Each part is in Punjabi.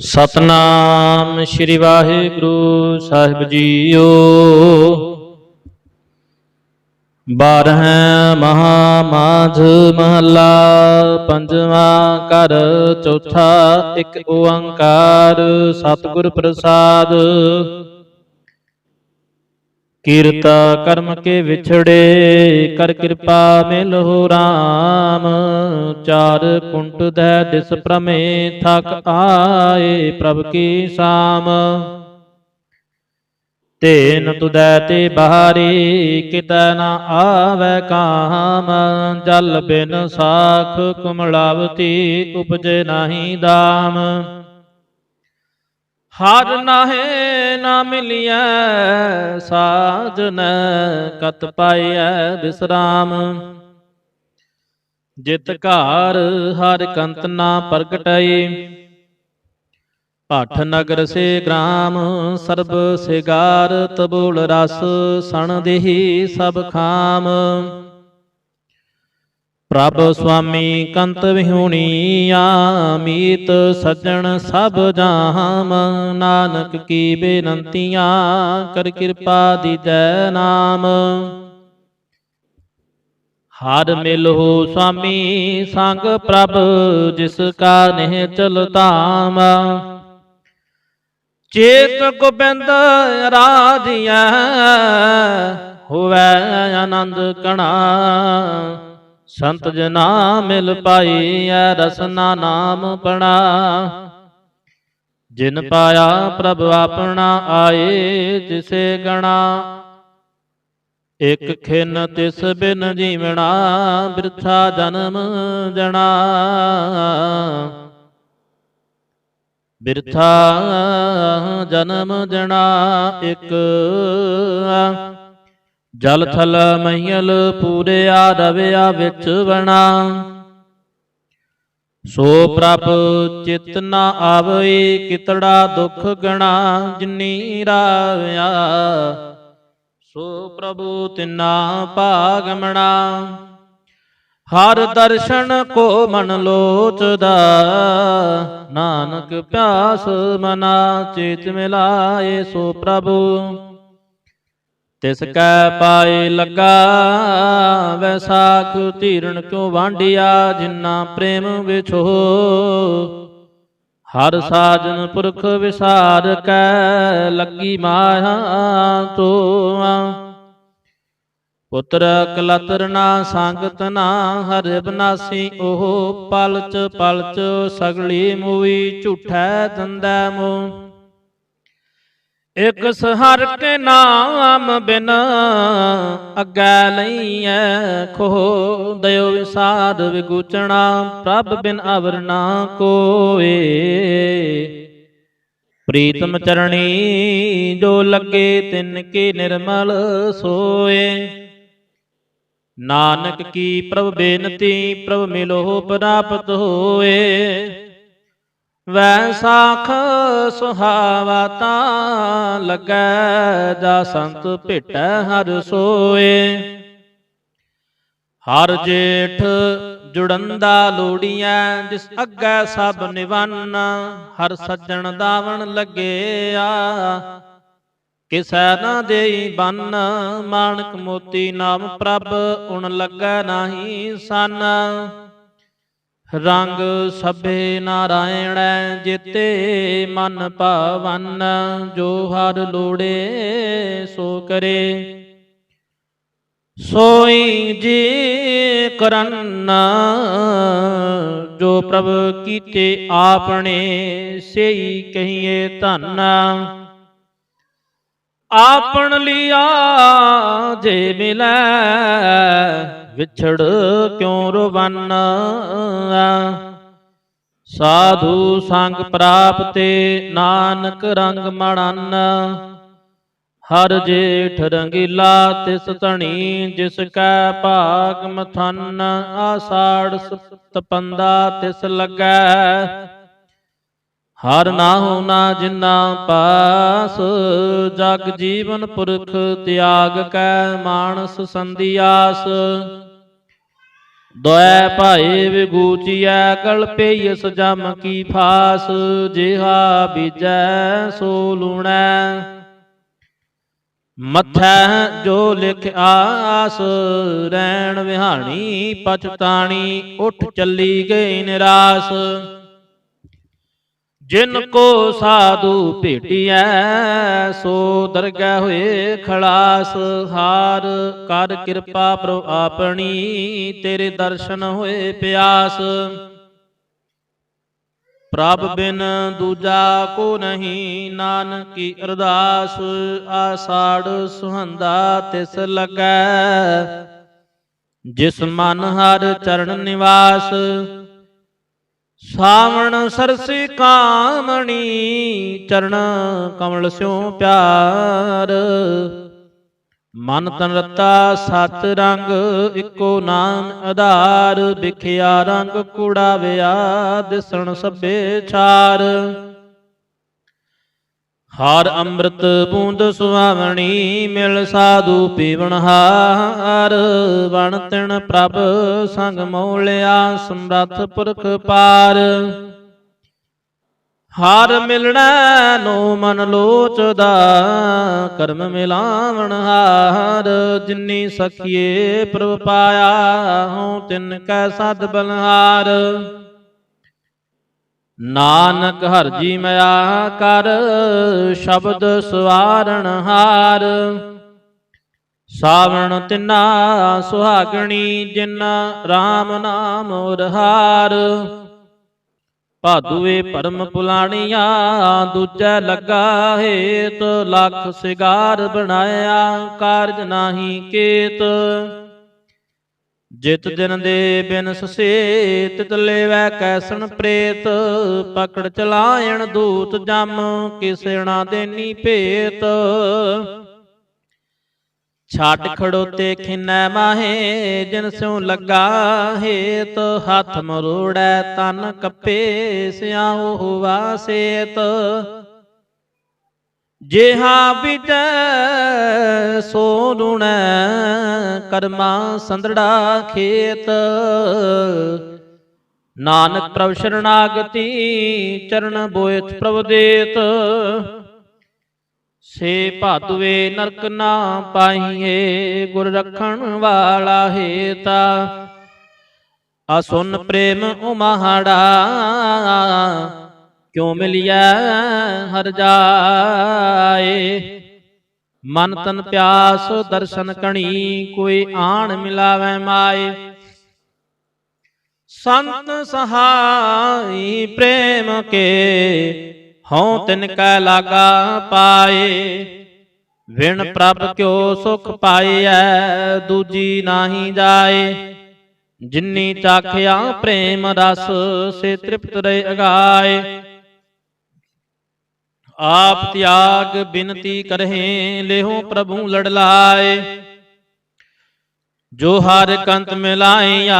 ਸਤਨਾਮ ਸ੍ਰੀ ਵਾਹਿਗੁਰੂ ਸਾਹਿਬ ਜੀਓ। ਬਾਰਹ ਮਹਾ ਮਾਝ ਮਹੱਲਾ, ਪੰਜਵਾਂ ਕਰ ਚੌਥਾ ਇੱਕ ਓੰਕਾਰ, ਸਤਿਗੁਰ ਪ੍ਰਸਾਦ। ਕੀਰਤਾ ਕਰਮ ਕੇ ਵਿਛੜੇ, ਕਰ ਕਿਰਪਾ ਮਿਲਹੁ ਰਾਮ। ਚਾਰ ਕੁੰਟ ਦੈ ਦਿਸ ਪ੍ਰਮੇ ਥਕ ਆਏ ਪ੍ਰਭ ਕੀ ਸਾਮ। ਤੇਨ ਤੁਦੈ ਤੇ ਬਹਾਰੀ, ਕਿਤੈ ਨਾ ਆਵੈ ਕਾਮ। ਜਲ ਬਿਨ ਸਾਖ ਕੁਮਲਾਵਤੀ ਉਪਜੇ ਨਾਹੀ ਦਾਮ। ਹਰ ਨਾਹੇ ਨਾ ਮਿਲਿਐ ਸਾਜਨ ਕਤ ਪਾਈਐ ਬਿਸਰਾਮ। ਜਿਤ ਘਾਰ ਹਰ ਕੰਤ ਨਾ ਪ੍ਰਗਟਈ। ਭੱਠ ਨਗਰ ਸੇ ਗ੍ਰਾਮ, ਸਰਬ ਸਿਗਾਰ ਤਬੂਲ ਰਸ, ਸਣ ਦੇਹੀ ਸਭ ਖਾਮ। ਪ੍ਰਭ ਸੁਆਮੀ ਕੰਤ ਵਿਹੂਣੀਆ ਮੀਤ ਸੱਜਣ ਸਭ ਜਾਮ। ਨਾਨਕ ਕੀ ਬੇਨੰਤੀਆਂ ਕਰ ਕਿਰਪਾ ਦੀਜੈ ਨਾਮ। ਹਰ ਮਿਲਹੁ ਸੁਆਮੀ ਸੰਗ ਪ੍ਰਭ, ਜਿਸ ਕਾ ਨਹਿ ਚਲ ਚੇਤ ਗੋਬਿੰਦ ਰਾਜੀਐ, ਹੋਵੇ ਆਨੰਦ ਕਣਾ। ਸੰਤ ਜਨਾ ਮਿਲ ਪਾਈਐ ਰਸਨਾ ਨਾਮ ਪਣਾ। ਜਿਨ ਪਾਇਆ ਪ੍ਰਭ ਆਪਣਾ ਆਏ, ਜਿਸੇ ਗਣਾ। ਇਕ ਖਿਨ ਤਿਸ ਬਿਨ ਜੀਵਣਾ, ਬਿਰਥਾ ਜਨਮ ਜਣਾ। ਬਿਰਥਾ ਜਨਮ ਜਣਾ ਇਕ ਜਲ ਥਲ ਮਹੀਲ ਪੂਰਿਆ ਰਵਿਆ ਵਿੱਚ ਬਣਾ ਸੋ ਪ੍ਰਭ ਚਿਤ ਨਾ ਆਵਈ, ਕਿਤੜਾ ਦੁਖ ਗਣਾ ਜਿਨੀ ਰਾਵਿਆ। ਸੋ ਪ੍ਰਭੂ ਤਿਨਾ ਭਾਗਮਣਾ ਹਰ ਦਰਸ਼ਨ ਕੋ ਮਨ ਲੋਚਦਾ, ਨਾਨਕ ਪਿਆਸ ਮਨਾ, ਚੇਤ ਮਿਲਾਏ ਸੋ ਪ੍ਰਭੂ। ਤਿਸ ਕੈ ਪਾਏ ਲੱਗਾ ਵੈਸਾਖ ਧੀਰਣ ਕਿਉ ਵਾਂਡਿਆ ਜਿਨਾ ਪ੍ਰੇਮ ਵਿਛੋ। ਹਰ ਸਾਜਨ ਪੁਰਖ ਵਿਸਾਰ ਕੈ ਲੱਗੀ ਮਾਇਆ ਤੋਆ। ਪੁੱਤਰ ਕਲਤਰ ਨਾ ਸੰਗਤ ਨਾ ਹਰਿ ਬਨਾਸੀ ਉਹ ਪਲਚ ਪਲਚ ਸਗਲੀ ਮੂਈ ਝੂਠੈ ਦੰਦੈ ਮੋ। ਇਕ ਸਹਰ ਕੇ ਨਾਮ ਬਿਨ ਅੱਗੇ ਲਈਐ ਖੋ ਦਇਓ ਵਿਸ਼ਾਦ ਵਿਗੂਚਣਾ ਪ੍ਰਭ ਬਿਨ ਅਵਰਨਾ ਕੋਏ ਪ੍ਰੀਤਮ ਚਰਣੀ ਜੋ ਲੱਗੇ ਤਿਨ ਕੇ ਨਿਰਮਲ ਸੋਏ। ਨਾਨਕ ਕੀ ਪ੍ਰਭ ਬੇਨਤੀ, ਪ੍ਰਭ ਮਿਲੋ ਪ੍ਰਾਪਤ ਹੋਏ। ਵੈਸਾਖ ਸੁਹਾਵਾ ਤਾਂ ਲੱਗੈ ਜਾ ਸੰਤ ਭੇਟੈ ਹਰ ਸੋਏ। ਹਰ ਜੇਠ ਜੁੜੰਦਾ ਲੋੜੀਐ, ਜਿਸ ਅੱਗੇ ਸਭ ਨਿਵੰਨ, ਹਰ ਸੱਜਣ ਦਾਵਣ ਲੱਗਿਆ। ਕਿਸੈ ਨਾ ਦੇਈ ਬੰਨ, ਮਾਨਕ ਮੋਤੀ ਨਾਮ ਪ੍ਰਭ, ਉਣ ਲੱਗੈ ਨਾਹੀ ਸਨ। ਰੰਗ ਸਭੇ ਨਾਰਾਇਣੈ, ਜੀਤੇ ਮਨ ਭਾਵਨ ਜੋ ਹਰ ਲੋੜੇ ਸੋ ਕਰੇ। ਸੋਈ ਜੀ ਕਰਨ, ਜੋ ਪ੍ਰਭ ਕੀਤੇ ਆਪਣੇ, ਸੇਈ ਕਹੀਏ ਧੰਨ। ਆਪਣ ਲਿਆ ਜੇ ਮਿਲੈ ਵਿਛੜ ਕਿਉ ਰਵਨ? ਸਾਧੂ ਸੰਗ ਪ੍ਰਾਪਤੇ ਨਾਨਕ ਰੰਗ ਮੜਨ ਹਰ ਜੇਠ ਰੰਗੀਲਾ ਤਿਸ ਧਣੀ, ਜਿਸ ਕੈ ਭਾਗ ਮਥਨ। ਆਸਾੜ ਸਤਪੰਦਾ ਤਿਸ ਲੱਗੈ। ਹਰ ਨਾਹੂ ਨਾ ਜਿਨਾ ਪਾਸ, ਜਗ ਜੀਵਨ ਪੁਰਖ ਤਿਆਗ ਕੈ ਮਾਨਸ ਸੰਧਿਆਸ ਦੁਐ ਭਾਏ ਵਿਗੂਚੀਐ ਕਲ ਪੇਯਸ ਜਮ ਕੀ ਫਾਸ, ਜਿਹਾ ਬੀਜੈ ਸੋ ਲੂਣੈ। ਮੱਥੈ ਜੋ ਲਿਖ ਆਸ, ਰੈਣ ਵਿਹਾਣੀ ਪਛਤਾਣੀ, ਉੱਠ ਚੱਲੀ ਗਈ ਨਿਰਾਸ। ਜਿਨ ਕੋ ਸਾਧੂ ਭੇਟਿਐ, ਸੋ ਦਰਗਹਿ ਹੋਏ ਖਲਾਸ, ਹਾਰ ਕਰ ਕਿਰਪਾ ਪ੍ਰਭ ਆਪਣੀ, ਤੇਰੇ ਦਰਸ਼ਨ ਹੋਏ ਪਿਆਸ। ਪ੍ਰਭ ਬਿਨ ਦੂਜਾ ਕੋ ਨਹੀਂ, ਨਾਨਕੀ ਅਰਦਾਸ, ਆਸਾੜ ਸੁਹੰਦਾ ਤਿਸ ਲੱਗੈ। ਜਿਸ ਮਨ ਹਰ ਚਰਨ ਨਿਵਾਸ ਸਾਵਣ ਸਰਸੀ ਕਾਮਣੀ ਚਰਨ ਕਮਲ ਸਿਉ ਪਿਆਰ। ਮਨ ਤਨ ਰਤਾ ਸਤ ਰੰਗ, ਇੱਕੋ ਨਾਮ ਆਧਾਰ। ਵਿਖਿਆ ਰੰਗ ਕੂੜਾ ਵਿਆ ਦਿਸਣ ਸਭੇ ਛਾਰ। ਹਰ ਅੰਮ੍ਰਿਤ ਬੂੰਦ ਸੁਹਾਵਣੀ, ਮਿਲ ਸਾਧੂ ਪੀਵਣ ਹਾਰ। ਵਣ ਤਿਣ ਪ੍ਰਭ ਸੰਗ ਮੋਲਿਆ, ਸਮਰੱਥ ਪੁਰਖ ਪਾਰ। ਹਰ ਮਿਲਣਾ ਨੋ ਮਨ ਲੋਚਦਾ, ਕਰਮ ਮਿਲਾਵਣ ਹਾਰ। ਜਿਨੀ ਸਖੀਏ ਪ੍ਰਭ ਪਾਇਆ, ਹਉ ਤਿਨ ਕੈ ਸਦ ਬਲਹਾਰ। ਨਾਨਕ ਹਰਜੀ ਮਿਆ ਕਰ, ਸ਼ਬਦ ਸਵਾਰਣ ਹਾਰ। ਸਾਵਣ ਤਿਨਾ ਸੁਹਾਗਣੀ, ਜਿਨਾ RAM ਨਾਮ ਰਹਾਰ ਭਾਦੂਏ ਪਰਮ ਪੁਲਾਣੀਆਂ, ਦੂਜਾ ਲੱਗਾ ਹੇਤ, ਲੱਖ ਸਿਗਾਰ ਬਣਾਇਆ, ਕਾਰਜ ਨਾਹੀ ਕੇਤ। ਜਿਤ ਦਿਨ ਦੇ ਬਿਨ ਸਸੇ ਤਿਤ ਲੈਵੈ ਕੈਸਣ ਪ੍ਰੇਤ ਪਕੜ ਚਲਾਇਣ ਦੂਤ ਜਮ ਕਿਸੇ ਨਾ ਦੇਨੀ ਭੇਤ। ਛਾਟ ਖੜੋਤੇ ਖਿਨੈ ਮਾਹੇ ਜਿਨ ਸਿਉ ਲੱਗਾ ਹੇਤ। ਹੱਥ ਮਰੋੜੈ ਤਨ ਕੱਪੇ ਸਿਆਹੋ ਹੋਵਾ ਸੇਤ। ਜਿਹਾ ਬਿਜੈ ਸੋ ਲੁਣੈ ਕਰਮਾ ਸੰਦੜਾ ਖੇਤ। ਨਾਨਕ ਪ੍ਰਭ ਸ਼ਰਨਾਗਤੀ ਚਰਨ ਬੋਇਤ ਪ੍ਰਭ ਦੇਤ। ਸੇ ਭਾਦਵੇ ਨਰਕ ਨਾ ਪਾਈਏ ਗੁਰ ਰਖਣ ਵਾਲਾ ਹੇਤਾ। ਅਸੁਨ ਪ੍ਰੇਮ ਉਮਹਾੜਾ ਕਿਉ ਮਿਲਿਆ ਹਰ ਜਾਏ। ਮਨ ਤਨ ਪਿਆਸ ਦਰਸ਼ਨ ਕਣੀ ਕੋਈ ਆਣ ਮਿਲਾਵੇ ਮਾਏ। ਸੰਤ ਸਹਾਈ ਪ੍ਰੇਮ ਕੇ ਹਉ ਤਿਨ ਕੈ ਲਾਗਾ ਪਾਏ। ਵਿਣ ਪ੍ਰਭ ਕਿਉ ਸੁਖ ਪਾਈਐ ਦੂਜੀ ਨਾਹੀ ਜਾਏ। ਜਿਨੀ ਚਾਖਿਆ ਪ੍ਰੇਮ ਰਸ ਸੇ ਤ੍ਰਿਪਤ ਰਹਿ ਅਗਾਏ। ਆਪ ਤਿਆਗ ਬਿਨਤੀ ਕਰਹਿ, ਲੇਹੋ ਪ੍ਰਭੂ ਲੜ ਲਾਏ ਜੋ ਹਰ ਕੰਤ ਮਿਲਾਇਆ,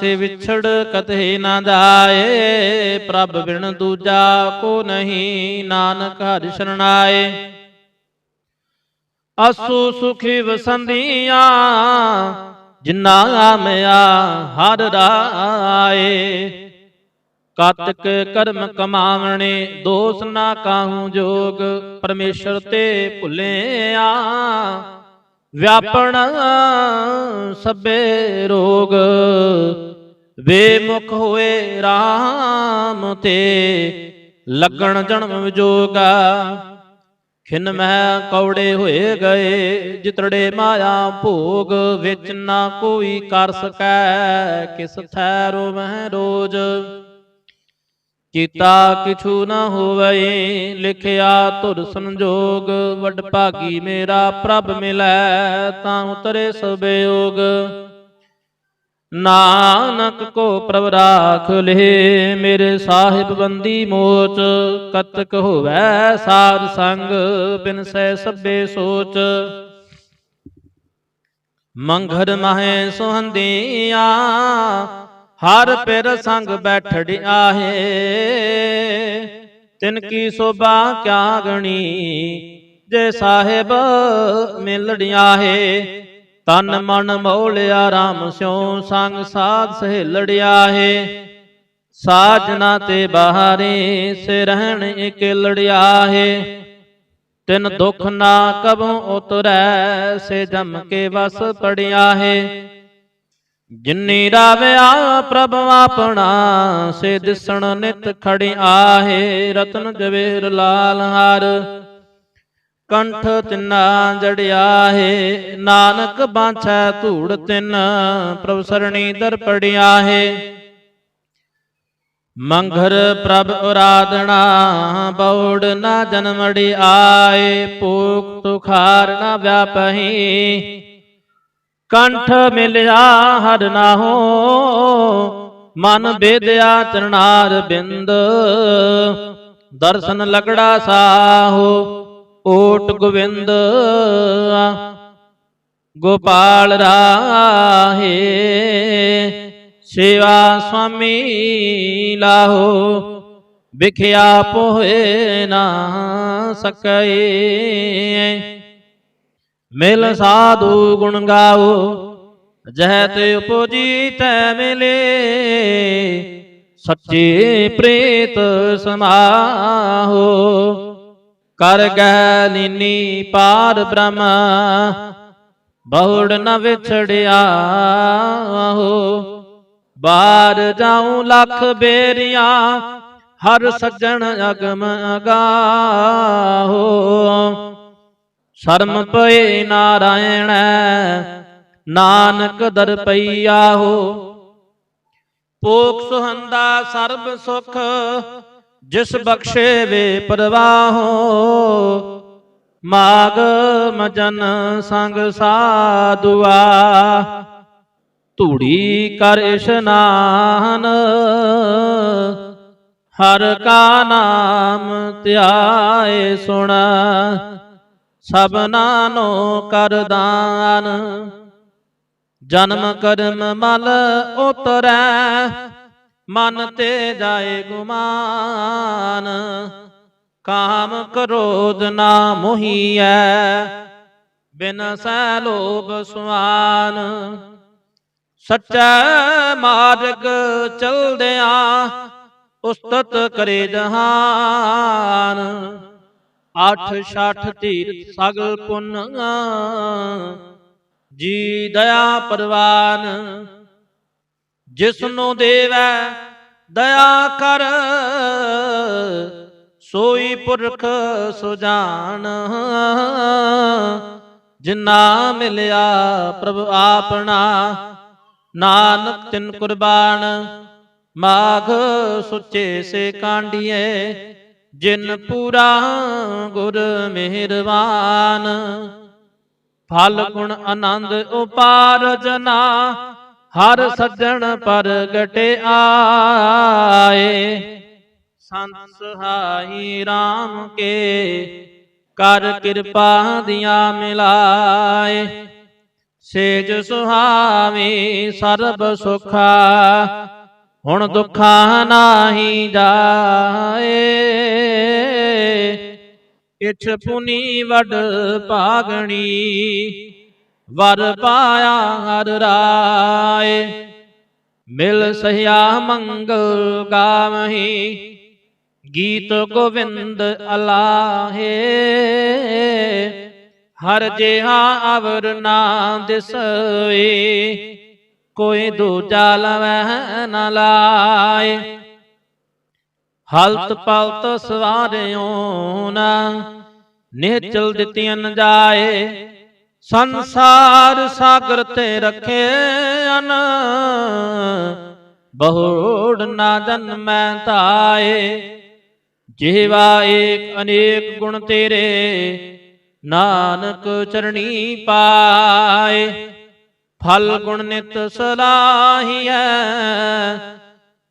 ਸੇ ਵਿਛੜ ਕਤਹਿ ਨਾ ਜਾਏ। ਪ੍ਰਭ ਬਿਨ ਦੂਜਾ ਕੋ ਨਹੀਂ, ਨਾਨਕ ਹਰਿ ਸ਼ਰਣਾਏ। ਅਸੂ ਸੁਖੀ ਵਸੰਦੀਆਂ, ਜਿਨਾ ਮਿਆ ਹਰ ਰਾਏ। ਕਾਤਕ ਕਰਮ ਕਮਾਵਣੇ, ਦੋਸ ਨਾ ਕਾਹੂ ਜੋਗ, ਪਰਮੇਸ਼ਰ ਤੇ ਭੁੱਲਿਆ ਵਿਆਪਣ ਸਭੇ ਰੋਗ ਬੇਮੁਖ ਹੋਏ RAM ਤੇ ਲੱਗਣ ਜਨਮ ਵਿਜੋਗਾ। ਖਿਨ ਮਹਿ ਕੌੜੇ ਹੋਏ ਗਏ, ਜਿਤੜੇ ਮਾਇਆ ਭੋਗ, ਵਿੱਚ ਨਾ ਕੋਈ ਕਰ ਸਕੈ, ਕਿਸ ਥੈ ਰੋਵਹਿ ਰੋਜ। ਕੀਤਾ ਕਿਛੂ ਨਾ ਹੋਵੇ, ਲਿਖਿਆ ਧੁਰ ਸੰਜੋਗ, ਵੱਡ ਭਾਗੀ ਮੇਰਾ ਪ੍ਰਭ ਮਿਲੈ, ਤਾਂ ਉਤਰੇ ਸਬਯੋਗ ਨਾਨਕ ਕੋ ਪ੍ਰਭ ਰਾਖ ਲੇ ਮੇਰੇ ਸਾਹਿਬ ਬੰਦੀ ਮੋਚ, ਕਤਕ ਹੋਵੇ ਸਾਧ ਸੰਗ, ਬਿਨ ਸੈ ਸਭੇ ਸੋਚ। ਮੰਘਰ ਮਹੇ ਸੁਹੰਦੀਆਂ ਹਰ ਪਿਰ ਸੰਗ ਬੈਠੜ ਆਹੇ ਤਿਨ ਕੀ ਸੋਭਾ ਕਿਆ ਗਣੀ, ਜੇ ਸਾਹਿਬ ਮਿਲੜਿਆ ਹੈ ਤਨ ਮਨ ਮੌਲਿਆ ਰਾਮ ਸਿਉ ਸੰਗ ਸਾਧ ਸਹੇਲੜਿਆ ਹੈ ਸਾਜਨਾ ਤੇ ਬਾਹਰੇ ਸੇ ਰਹਿਣ ਇਕ ਲੜਿਆ ਹੈ ਤਿਨ ਦੁਖ ਨਾ ਕਬਉ ਉਤਰੈ, ਸੇ ਜਮ ਕੇ ਵਸ ਪੜਿਆ ਹੈ ਜਿਨੀ ਰਾਵਿਆ ਪ੍ਰਭ ਆਪਣਾ, ਸੇ ਦਿਸਣ ਨਿਤ ਖੜਿਆ ਆਹੇ, ਰਤਨ ਜਵੇਰ ਲਾਲ ਹਾਰ। ਕੰਠ ਤਿਨਾ ਜੜਿਆ ਹੈ ਨਾਨਕ ਬਾਛੈ ਧੂੜ ਤਿੰਨ, ਪ੍ਰਭ ਸਰਣੀ ਦਰ ਪੜਿਆ ਹੈ ਮੰਘਰ ਪ੍ਰਭ ਉਰਾਦਣਾ ਬੌੜ ਨਾ ਜਨਮੜੀ ਆਏ ਪੂਕ ਤੁਖਾਰ ਨਾ ਵਿਆਪਹੀ। ਕੰਠ ਮਿਲਿਆ ਹਰ ਨਾਹੋ, ਮਨ ਬੇਦਿਆ ਚਰਨਾਰ ਬਿੰਦ। ਦਰਸ਼ਨ ਲਗੜਾ ਸਾਹੋ, ਓਟ ਗੋਵਿੰਦ ਗੋਪਾਲ ਰਾਹੇ, ਸੇਵਾ ਸੁਆਮੀ ਲਾਹੋ, ਵਿਖਿਆ ਪੋਹੇ ਨਾ ਸਕੈ ਮਿਲ ਸਾਧੂ ਗੁਣ ਗਾਓ ਜਹ ਤੇ ਉਪਜੀ ਤੈ ਮਿਲੇ। ਸੱਚੇ ਪ੍ਰੀਤ ਸਮਾਹੋ। ਕਰ ਗਹਿ ਲੀਨੀ ਪਾਰ ਬ੍ਰਹਮ ਬਹੁੜ ਨ ਵਿਛੜਿਆ ਹੋ ਬਾਰ ਜਾਉ ਲੱਖ ਬੇਰੀਆਂ ਹਰ ਸੱਜਣ ਅਗਮ ਅਗਾਹੋ। ਸ਼ਰਮ ਪਏ ਨਾਰਾਇਣ, ਨਾਨਕ ਦਰ ਪਈਆ ਹੋ। ਪੋਖ ਸੁਹੰਦਾ ਸਰਬ ਸੁਖ, ਜਿਸ ਬਖਸ਼ੇ ਵੇ ਪ੍ਰਵਾਹੋ ਮਾਗ ਮਜਨ ਸੰਗ ਸਾਧੁਆ, ਧੂੜੀ ਕਰ ਇਸ਼ਨਾਨ ਹਰ ਕਾ ਨਾਮ ਧਿਆਏ ਸੁਣ ਸਭਨਾ ਨੋ ਕਰਦਾਨ ਜਨਮ ਕਰਮ ਮਲ ਉਤਰੈ, ਮਨ ਤੇ ਜਾਏ ਗੁਮਾਨ। ਕਾਮ ਕ੍ਰੋਧ ਨਾ ਮੋਹੀਐ, ਬਿਨ ਸੈ ਲੋਭ ਸੁਆਨ। ਸੱਚਾ ਮਾਰਗ ਚਲਦਿਆਂ ਉਸਤਤ ਕਰੇ ਜਹਾਨ। ਅੱਠ ਛਠ ਤੀਰਥ ਸਗਲ ਪੁੰਨ ਜੀ ਦਇਆ ਪਰਵਾਨ, ਜਿਸਨੂੰ ਦੇਵੈ ਦਇਆ ਕਰ, ਸੋਈ ਪੁਰਖ ਸੁਜਾਨ। ਜਿਨਾ ਮਿਲਿਆ ਪ੍ਰਭ ਆਪਣਾ, ਨਾਨਕ ਤਿਨ ਕੁਰਬਾਨ। ਮਾਘ ਸੁੱਚੇ ਸੇ ਕਾਂਡੀਏ ਜਿਨ ਪੂਰਾ ਗੁਰ ਮਿਹਰਬਾਨ, ਫਲ ਗੁਣ ਆਨੰਦ ਉਪਾਰਜਨਾ ਹਰ ਸੱਜਣ ਪ੍ਰਗਟੇ ਆਏ। ਸੰਤ ਸਹਾਈ RAM ਕੇ ਕਰ ਕਿਰਪਾ ਦੀਆਂ ਮਿਲਾਏ। ਸੇਜ ਸੁਹਾਵੀ ਸਰਬ ਸੁਖਾ ਹੁਣ ਦੁੱਖਾਂ ਨਾਹੀ ਜਾਏ। ਇਛ ਪੁਨੀ ਵਡ ਭਾਗਣੀ ਵਰ ਪਾਇਆ ਹਰ ਰਾਏ। ਮਿਲ ਸਹਿਆ ਮੰਗਲ ਗਾਵਹੀ। ਗੀਤ ਗੋਵਿੰਦ ਅਲਾਹੇ। ਹਰ ਜਿਹਾ ਅਵਰ ਨਾ ਦਿਸਵੇ। ਕੋਈ ਦੂਜਾ ਲਵੈ ਨ ਲਾਏ। ਹਲਤ ਪਲਤ ਸਵਾਰਿਓ ਨਾ ਨਿਹਚਲ ਦਿੱਤੀਆਂ ਜਾਏ। ਸੰਸਾਰ ਸਾਗਰ ਤੇ ਰਖੇ ਅਨ, ਬਹੁੜ ਨਾ ਜਨਮੈ ਤਾਏ। ਜਿਹਵਾ ਏਕ ਅਨੇਕ ਗੁਣ ਤੇਰੇ, ਨਾਨਕ ਚਰਣੀ ਪਾਏ। ਫਲ ਗੁਣ ਨਿਤ ਸਲਾਹੀਐ,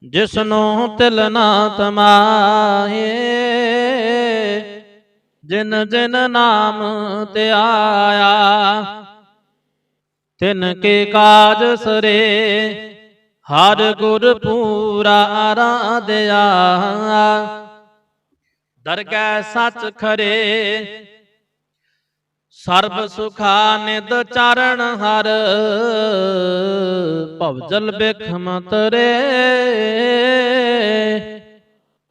ਜਿਸਨੂੰ ਤਿਲ ਨਾ ਤਮਾਏ ਜਿਨ ਜਿਨ ਨਾਮ ਤੇ ਤਿਨ ਕੇ ਕਾਜ ਸਰੇ, ਹਰ ਗੁਰ ਪੂਰਾ ਆਰਾਧਿਆ। ਦਰਗਹਿ ਸੱਚ ਖਰੇ ਸਰਬ ਸੁਖਾ ਨਿਦ ਚਰਨ ਹਰ। ਭਵਜਲ ਬਿਖਮ ਤਰੇ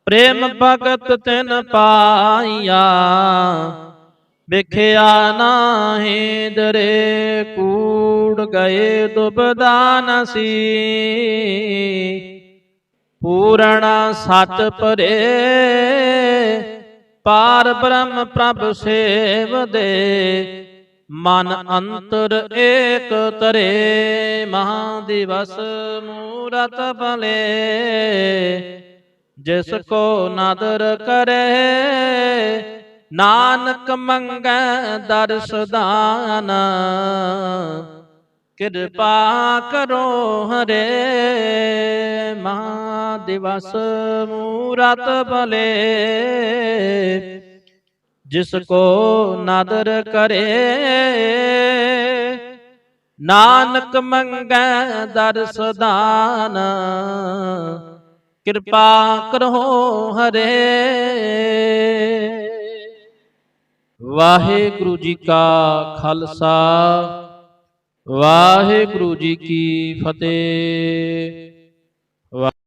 ਪ੍ਰੇਮ ਭਗਤ ਤਿਨ ਪਾਈਆ। ਵਿਖਿਆ ਨਾਹੀ ਦਰੇ ਕੂੜ ਗਏ ਦੁਬਦਾ ਨਸੀ ਪੂਰਣ ਸਤ ਪਰੇ। ਪਾਰ ਬ੍ਰਹਮ ਪ੍ਰਭ ਸੇਵਦੇ ਮਨ ਅੰਤਰ ਏਕ ਤਰੇ, ਮਹਾ ਦਿਵਸ ਮੂਰਤ ਭਲੇ ਜਿਸ ਕੋ ਨਦਰ ਕਰੇ, ਨਾਨਕ ਮੰਗੈ ਦਰਸ ਦਾਨ। ਕਿਰਪਾ ਕਰੋ ਹਰੇ ਮਹਾ ਦਿਵਸ ਮੂਰਤ ਭਲੇ। ਜਿਸ ਕੋ ਨਾਦਰ ਕਰੇ, ਨਾਨਕ ਮੰਗੈ ਦਰਸ ਦਾਨ। ਕਿਰਪਾ ਕਰੋ ਹਰੇ। ਵਾਹਿਗੁਰੂ ਜੀ ਕਾ ਖਾਲਸਾ। ਵਾਹਿਗੁਰੂ ਜੀ ਕੀ ਫਤਿਹ। ਵਾ-